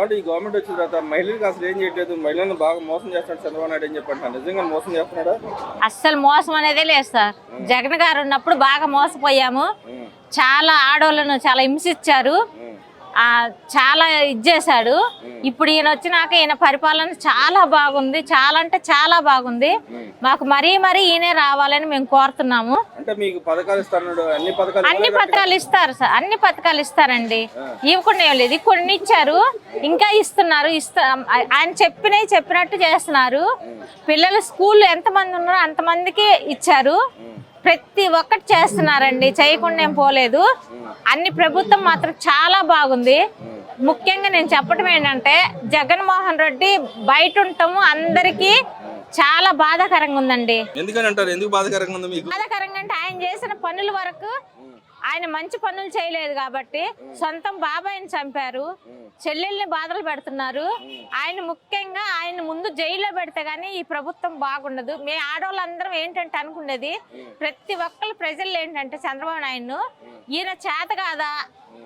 కాబట్టి ఈ గవర్నమెంట్ వచ్చిన తర్వాత మహిళలకు అసలు ఏం చేయట్లేదు. మహిళలను బాగా మోసం చేస్తున్నాడు చంద్రబాబు నాయుడు అని చెప్పంటున్నాను నిజంగా మోసం చేస్తున్నాడా? అస్సలు మోసం అనేదే లేదు సార్. జగన్ గారు ఉన్నప్పుడు బాగా మోసపోయాము. చాలా ఆడోళ్ళను చాలా హింసించారు. చాలా ఇచ్చేశాడు ఇప్పుడు ఈయన వచ్చినాక ఈయన పరిపాలన చాలా బాగుంది. చాలా అంటే చాలా బాగుంది. మాకు మరీ మరీ ఈయనే రావాలని మేము కోరుతున్నాము. అంటే మీకు పథకాలు ఇస్తున్నాడు అన్ని? పథకాలు ఇస్తారు సార్. అన్ని పథకాలు ఇస్తారండి. ఇవ్వకుండా ఏం లేదు. కొన్ని ఇచ్చారు. ఇంకా ఇస్తున్నారు. ఇస్తా ఆయన చెప్పినవి చెప్పినట్టు చేస్తున్నారు. పిల్లలు స్కూల్ ఎంతమంది ఉన్నారో అంతమందికి ఇచ్చారు. ప్రతి ఒక్కటి చేస్తున్నారండి. చేయకుండా ఏం పోలేదు. అన్ని ప్రభుత్వం మాత్రం చాలా బాగుంది. ముఖ్యంగా నేను చెప్పడం ఏంటంటే జగన్మోహన్ రెడ్డి బయట ఉండటము అందరికీ చాలా బాధాకరంగా ఉందండి. ఎందుకని అంటారు? ఎందుకు బాధకరంగా ఉంది మీకు? బాధాకరంగా అంటే ఆయన చేసిన పనుల వరకు ఆయన మంచి పనులు చేయలేదు కాబట్టి సొంతం బాబాయిని చంపారు. చెల్లెల్ని బాధలు పెడుతున్నారు. ఆయన ముఖ్యంగా ఆయన ముందు జైల్లో పెడితే గానీ ఈ ప్రభుత్వం బాగుండదు. మీ ఆడవాళ్ళందరం ఏంటంటే అనుకునేది ప్రతి ఒక్కరు ప్రజలు ఏంటంటే చంద్రబాబు నాయుడు ఈయన చేత కాదా?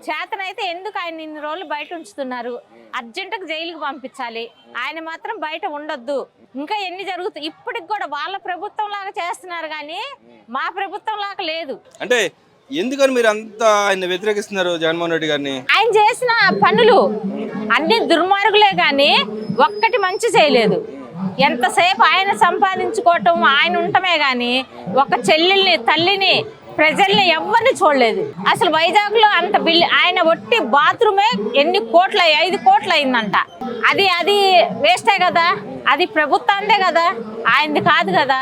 చేతనైతే ఎందుకు ఆయన ఇన్ని రోజులు బయట ఉంచుతున్నారు? అర్జెంటుగా జైలుకి పంపించాలి. ఆయన మాత్రం బయట ఉండొద్దు. ఇంకా ఎన్ని జరుగుతాయి ఇప్పటికి కూడా వాళ్ళ ప్రభుత్వం లాగా చేస్తున్నారు కానీ మా ప్రభుత్వం లాగా లేదు. అంటే ఎందుకని మీరు అంత ఆయన వ్యతిరేకిస్తున్నారు జగన్మోహన్ రెడ్డి గారిని? ఆయన చేసిన పనులు అన్ని దుర్మార్గులే కానీ ఒక్కటి మంచి చేయలేదు. ఎంతసేపు ఆయన సంపాదించుకోవటం ఆయన ఉండటమే కానీ ఒక చెల్లెల్ని తల్లిని ప్రజల్ని ఎవరిని చూడలేదు. అసలు వైజాగ్లో అంత బిల్ ఆయన ఒట్టి బాత్రూమే ఎన్ని కోట్ల ఐదు కోట్లు అయిందంట అది అది వేస్టే కదా? అది ప్రభుత్వాందే కదా? ఆయనది కాదు కదా?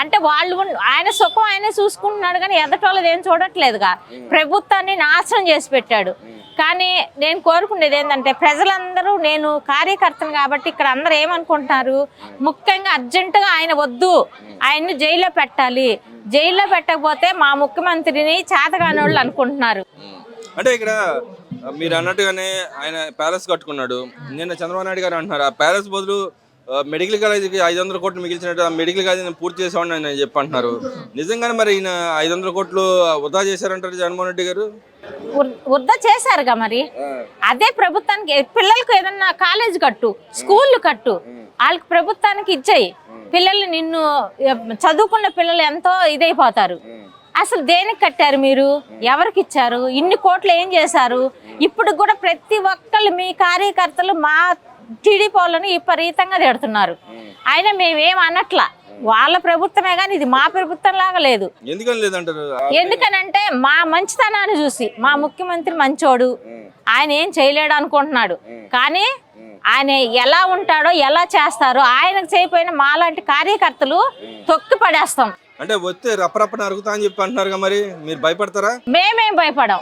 అంటే వాళ్ళు ఆయన సుఖం ఆయన చూసుకుంటున్నాడు కానీ ఎదటోళ్ళది ఏం చూడట్లేదుగా. ప్రభుత్వాన్ని నాశనం చేసి పెట్టాడు. కానీ నేను కోరుకునేది ఏంటంటే ప్రజలందరూ నేను కార్యకర్తను కాబట్టి ఇక్కడ అందరూ ఏమనుకుంటున్నారు? ముఖ్యంగా అర్జెంటుగా ఆయన వద్దు. ఆయన్ని జైల్లో పెట్టాలి. జైల్లో పెట్టకపోతే మా ముఖ్యమంత్రిని చేతగాని వాళ్ళు అనుకుంటున్నారు. అంటే ఇక్కడ మీరు అన్నట్టుగానే ఆయన ప్యాలెస్ కట్టుకున్నాడు. నిన్న చంద్రబాబు నాయుడు గారు అంటున్నారు ఆ ప్యాలెస్ బదులు మెడికల్ కాలేజీకి ఐదు వందల కోట్లు మిగిల్చినట్టు ఆ మెడికల్ కాలేజీ నేను పూర్తి చేసామని ఆయన చెప్పి అంటున్నారు నిజంగానే మరి ఈయన ఐదు వందల కోట్లు వృధా చేశారంటారు జగన్మోహన్ రెడ్డి గారు? వృ- వృద్ధ చేశారుగా మరి. అదే ప్రభుత్వానికి పిల్లలకు ఏదన్నా కాలేజ్ కట్టు స్కూల్ కట్టు వాళ్ళకి ప్రభుత్వానికి ఇచ్చేయి. పిల్లలు నిన్ను చదువుకున్న పిల్లలు ఎంతో ఇదైపోతారు. అసలు దేనికి కట్టారు మీరు? ఎవరికి ఇచ్చారు ఇన్ని కోట్లు ఏం చేశారు? ఇప్పుడు కూడా ప్రతి ఒక్కళ్ళు మీ కార్యకర్తలు మా టీడీపీ వాళ్ళని విపరీతంగా తిడుతున్నారు. అయినా మేమేం అనట్లా వాళ్ళ ప్రభుత్వమే కానీ ఇది మా ప్రభుత్వం లాగా లేదు ఎందుకనంటే మా మంచితనాన్ని చూసి మా ముఖ్యమంత్రి మంచోడు. ఆయన ఏం చేయలేడు అనుకుంటున్నాడు. కానీ ఆయన ఎలా ఉంటాడో ఎలా చేస్తారో ఆయనకు చేయకపోయిన మాలాంటి కార్యకర్తలు తొక్కి పడేస్తాం. అంటే వస్తే రప్పరప్పని అరుగుతా అని చెప్పి అంటున్నారు మరి? మీరు భయపడతారా? మేమేం భయపడం.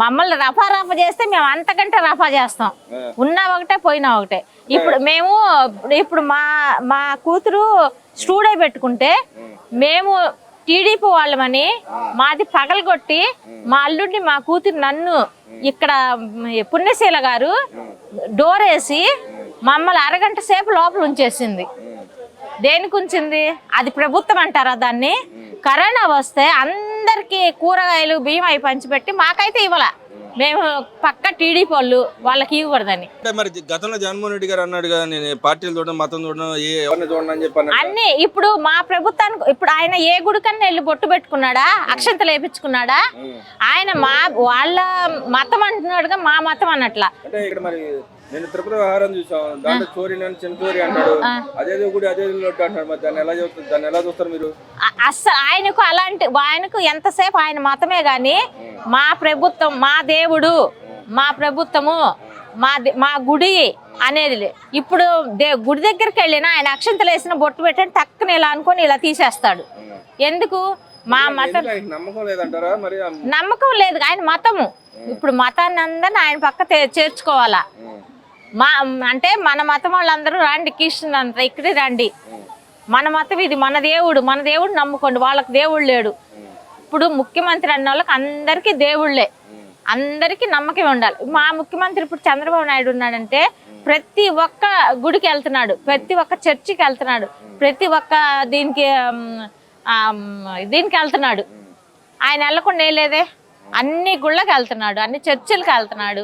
మమ్మల్ని రఫా రఫా చేస్తే మేము అంతకంటే రఫా చేస్తాం. ఉన్నా ఒకటే పోయినా ఒకటే. ఇప్పుడు మేము ఇప్పుడు మా మా కూతురు స్టూడే పెట్టుకుంటే మేము టీడీపీ వాళ్ళమని మాది పగలగొట్టి మా అల్లుడిని మా కూతురు నన్ను ఇక్కడ పుణ్యశీల గారు డోర్ వేసి మమ్మల్ని అరగంట సేపు లోపల ఉంచేసింది. దేనికి ఉంచింది? అది ప్రభుత్వం అంటారా దాన్ని? కరోనా వస్తే అందరికీ కూరగాయలు బియ్యం అవి పంచిపెట్టి మాకైతే ఇవ్వాల. మేము పక్క టీడీపీ వాళ్ళు వాళ్ళకి ఇవ్వకూడదని. అంటే మరి గతంలో జగన్మోహన్ రెడ్డి గారు అన్నాడు కదా నేను పార్టీలు చూడడం మతం చూడడం ఏ ఎవరిని చూడడం అని. అన్ని ఇప్పుడు మా ప్రభుత్వానికి ఇప్పుడు ఆయన ఏ గుడికన్నా వెళ్ళి బొట్టు పెట్టుకున్నాడా అక్షంతలు వేపించుకున్నాడా ఆయన మా వాళ్ళ మతం అంటున్నాడుగా మా మతం అన్నట్లా. అంటే ఇక్కడ మరి నేను తిరుపతి వ్యవహారం చూసాం దాంట్లో చోరీ నేను చిన్న చోరీ అంటాడు. అదేదో గుడి అదే లొట్టు అంటాడు. మరి దాన్ని ఎలా చూస్తారు? దాన్ని ఎలా చూస్తారు మీరు? అస్సలు ఆయనకు అలాంటి ఆయనకు ఎంతసేపు ఆయన మతమే గాని మా ప్రభుత్వం మా దేవుడు మా ప్రభుత్వము మా మా గుడి అనేది. ఇప్పుడు దే గుడి దగ్గరికి వెళ్ళినా ఆయన అక్షంతలు వేసిన బొట్టు పెట్టని టక్కున ఇలా అనుకొని ఇలా తీసేస్తాడు. ఎందుకు? మా మతం నమ్మకం లేదు. ఆయన మతము. ఇప్పుడు మతాన్ని అందరిని ఆయన పక్క చేర్చుకోవాలా. మా అంటే మన మతం వాళ్ళందరూ రండి క్రిస్టియన్ అంతా ఇక్కడే రండి. మన మతం ఇది మన దేవుడు మన దేవుడు నమ్ముకోండి వాళ్ళకి దేవుడు లేడు. ఇప్పుడు ముఖ్యమంత్రి అన్న వాళ్ళకి అందరికీ దేవుళ్ళే. అందరికీ నమ్మకం ఉండాలి. మా ముఖ్యమంత్రి ఇప్పుడు చంద్రబాబు నాయుడు ఉన్నాడంటే ప్రతి ఒక్క గుడికి వెళ్తున్నాడు ప్రతి ఒక్క చర్చికి వెళ్తున్నాడు ప్రతి ఒక్క దీనికి దీనికి వెళ్తున్నాడు. ఆయన వెళ్ళకుండా ఏం లేదే. అన్ని గుళ్ళకి వెళ్తున్నాడు అన్ని చర్చిలకు వెళ్తున్నాడు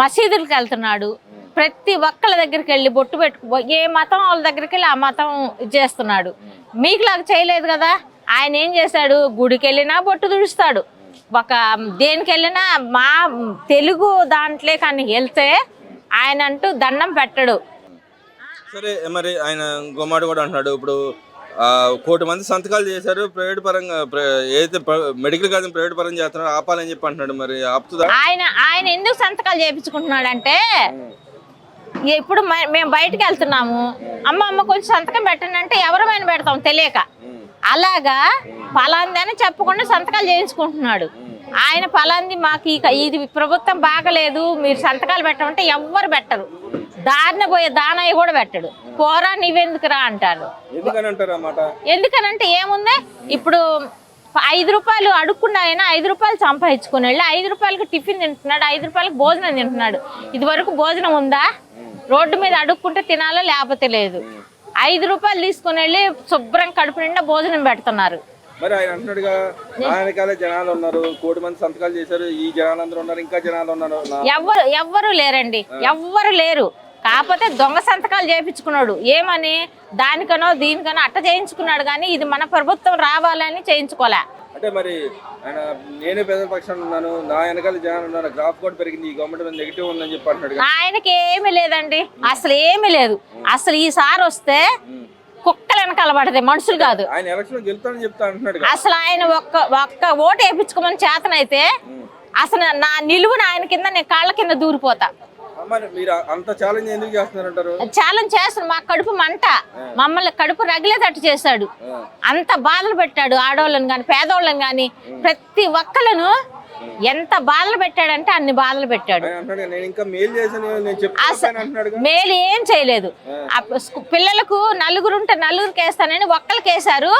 మసీదులకు వెళ్తున్నాడు. ప్రతి ఒక్కళ్ళ దగ్గరికి వెళ్ళి బొట్టు పెట్టుకు ఏ మతం వాళ్ళ దగ్గరికి వెళ్ళి ఆ మతం ఇది చేస్తున్నాడు. మీకు లాగా చేయలేదు కదా? ఆయన ఏం చేశాడు? గుడికి వెళ్ళినా బొట్టు తుడుస్తాడు ఒక దేనికి వెళ్ళినా మా తెలుగు దాంట్లో కానీ వెళ్తే ఆయన అంటూ దండం పెట్టడు. సరే మరి ఆయన గుమ్మాడు కూడా అంటున్నాడు. ఇప్పుడు కోటి మంది సంతకాలు చేశారు. ప్రైవేట్ పరంగా ప్ర- ఏదైతే మెడికల్ కాలేజ్ ప్రైవేట్ పరంగా చేస్తున్నారో ఆపాలని చెప్పి అంటున్నాడు. మరి ఆపుతుందా? ఆయన ఆయన ఎందుకు సంతకాలు చేయించుకుంటున్నాడంటే ఇప్పుడు మేము బయటికి వెళ్తున్నాము. అమ్మ అమ్మ కొంచెం సంతకం పెట్టండి అంటే ఎవరమైనా పెడతాం తెలియక. అలాగా ఫలాందని చెప్పకుండా సంతకాలు చేయించుకుంటున్నాడు. ఆయన ఫలాంది మాకు ఇది ప్రభుత్వం బాగలేదు మీరు సంతకాలు పెట్టమంటే ఎవ్వరు పెట్టరు. దారిన పోయే దానయ్య కూడా పెట్టడు. పోరా నీవెందుకురా అంటారు. ఎందుకని అంటారు అన్నమాట ఎందుకనంటే ఏముంది? ఇప్పుడు ఐదు రూపాయలు అడుక్కున్నా అయినా ఐదు రూపాయలు సంపాదించుకుని వెళ్ళి ఐదు రూపాయలకి టిఫిన్ తింటున్నాడు ఐదు రూపాయలకి భోజనం తింటున్నాడు. ఇది వరకు భోజనం ఉందా? రోడ్డు మీద అడుక్కుంటే తినాలో లేకపోతే లేదు. ఐదు రూపాయలు తీసుకుని వెళ్ళి శుభ్రం కడుపు నిండా భోజనం పెడుతున్నారు. మరి ఆయన అంటున్నాడుగా జనాలు ఉన్నారు కోటి మంది సంతకాలు చేశారు ఈ ఉన్నారు ఇంకా జనాలు ఉన్నారు. ఎవ్వరు ఎవ్వరు లేరండి. ఎవ్వరు లేరు. కాకపోతే దొంగ సంతకాలు చేయించుకున్నాడు. ఏమని? దానికనో దీనికనో అట్ట చేయించుకున్నాడు కానీ ఇది మన ప్రభుత్వం రావాలని చేయించుకోలే. అంటే మరి ఆయన నేనే పేదల పక్షాన ఉన్నాను నా వెనకాల జనాలు ఉన్నారు గ్రాఫ్ కూడా పెరిగింది ఈ గవర్నమెంట్ మీద నెగిటివ్ ఉందని చెప్పి అంటున్నాడు ఆయనకి ఏమీ లేదండి అసలు ఏమీ లేదు. అసలు ఈసారి వస్తే కుక్కలు వెనకాల పడతాయి మనుషులు కాదు. ఆయన ఎలక్షన్ గెలుతానని చెప్తా అంటున్నాడు అసలు ఆయన ఒక్క ఒక్క ఓటు వేయించుకోమని చేతనైతే అసలు నా నిలువున ఆయన కింద నేను కాళ్ళ కింద దూరిపోతా. మరి మీరు అంత ఛాలెంజ్ ఎందుకు చేస్తున్నారంటారు? ఛాలెంజ్ చేస్తాను మా కడుపు మంట. మమ్మల్ని కడుపు రగిలేటట్టు చేశాడు. అంత బాధలు పెట్టాడు ఆడవాళ్ళని కానీ పేదవాళ్ళని కానీ ప్రతి ఒక్కలను ఎంత బాధలు పెట్టాడంటే అన్ని బాధలు పెట్టాడు. మేలు ఏం చేయలేదు. పిల్లలకు నలుగురు ఉంటే నలుగురికి వేస్తానని ఒక్కరికి వేశారు.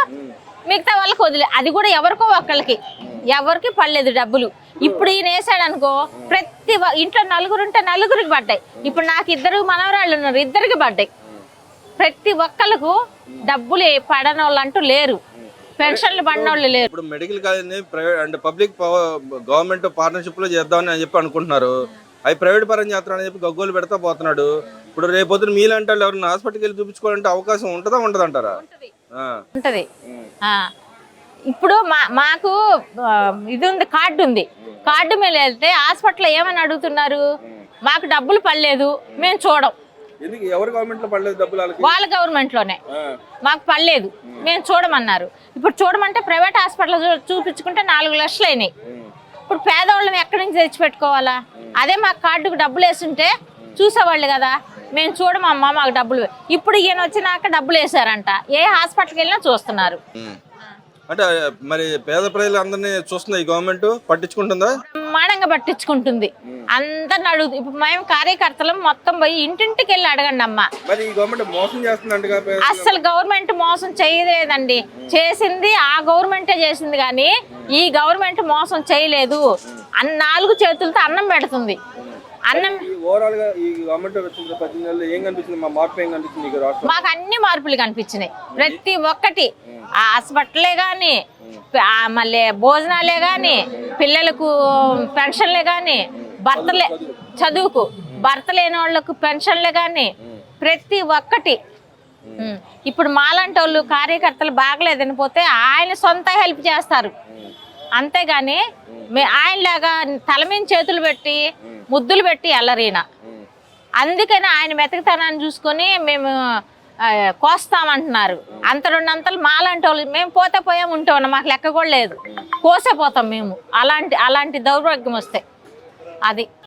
మిగతా వాళ్ళకి వదిలే అది కూడా ఎవరికో ఒక్కళ్ళకి. ఎవరికి పడలేదు డబ్బులు. ఇప్పుడు ఈయన వేసాడు అనుకో ప్రతి ఇంట్లో నలుగురు ఉంటే నలుగురికి పడ్డాయి. ఇప్పుడు నాకు ఇద్దరు మనవరాళ్ళు ఉన్నారు ఇద్దరికి పడ్డాయి. ప్రతి ఒక్కళ్ళకు డబ్బులు పడని వాళ్ళు అంటూ లేరు. పెన్షన్లు పడిన వాళ్ళు లేరు. ఇప్పుడు మెడికల్ కాలేజ్ ప్రైవేట్ అంటే పబ్లిక్ గవర్నమెంట్ పార్ట్నర్షిప్లో చేద్దామని అని చెప్పి అనుకుంటున్నారు. అవి ప్రైవేట్ పరం చేస్తారని చెప్పి గగ్గోలు పెడతా పోతున్నాడు. ఇప్పుడు రేపొద్దున మీలాంటి వాళ్ళు ఎవరైనా హాస్పిటల్కి వెళ్ళి చూపించుకోవాలంటే అవకాశం ఉంటుందా ఉండదంటారా? ఆ. ఉంటది. ఇప్పుడు మా మాకు ఇది ఉంది కార్డు ఉంది. కార్డు మీద వెళ్తే హాస్పిటల్ ఏమని అడుగుతున్నారు? మాకు డబ్బులు పడలేదు మేము చూడం. గవర్నమెంట్ వాళ్ళ గవర్నమెంట్లోనే ఆ. మాకు పడలేదు మేము చూడమన్నారు. ఇప్పుడు చూడమంటే ప్రైవేట్ హాస్పిటల్ చూపించుకుంటే నాలుగు లక్షలు అయినాయి. ఇప్పుడు పేదవాళ్ళని ఎక్కడి నుంచి తెచ్చిపెట్టుకోవాలా? అదే మాకు కార్డుకు డబ్బులు వేస్తుంటే చూసేవాళ్ళు కదా మేము చూడమమ్మా మాకు డబ్బులు. వే-" ఇప్పుడు ఈయన వచ్చినాక డబ్బులు వేసారంట ఏ హాస్పిటల్కి వెళ్ళినా చూస్తున్నారు. అంటే మరి పేద ప్రజలు అందరినీ చూస్తుందా ఈ గవర్నమెంట్ పట్టించుకుంటుందా? బ్రహ్మాండంగా పట్టించుకుంటుంది. అందరిని అడుగు ఇప్పుడు మేము కార్యకర్తలు మొత్తం పోయి ఇంటింటికి వెళ్ళి అడగండి అమ్మా. మరి ఈ గవర్నమెంట్ మోసం చేస్తుందంటగా పేద- అస్సలు గవర్నమెంట్ మోసం చేయలేదండి. చేసింది ఆ గవర్నమెంటే చేసింది కానీ ఈ గవర్నమెంట్ మోసం చేయలేదు. అన్న నాలుగు చేతులతో అన్నం పెడుతుంది. అన్నం ఓవరాల్గా ఈ గవర్నమెంట్ వచ్చిన పద్దెనిమిది నెలలు ఏం మా మార్పు ఏం మీకు రాష్ట్రం మాకు అన్ని మార్పులు కనిపించినాయి. ప్రతి ఒక్కటి. ఆ హాస్పిటలే కానీ మళ్ళీ భోజనాలే కానీ పిల్లలకు పెన్షన్లే కానీ భర్తలే చదువుకు భర్త లేని వాళ్ళకు పెన్షన్లే కానీ ప్రతి ఒక్కటి. ఇప్పుడు మాలాంటి వాళ్ళు కార్యకర్తలు బాగలేదని పోతే ఆయన సొంత హెల్ప్ చేస్తారు. అంతేగాని మే ఆయనలాగా తల మీద చేతులు పెట్టి ముద్దులు పెట్టి వెళ్ళరీన అందుకని ఆయన మెతకతనాన్ని చూసుకొని మేము కోస్తామంటున్నారు. అంత రెండంతలు మాలాంటి వాళ్ళు మేము పోతే పోయాం ఉంటాం మాకు లెక్క కూడా లేదు. కోసే పోతాం మేము. అలాంటి అలాంటి దౌర్భాగ్యం వస్తే. అది.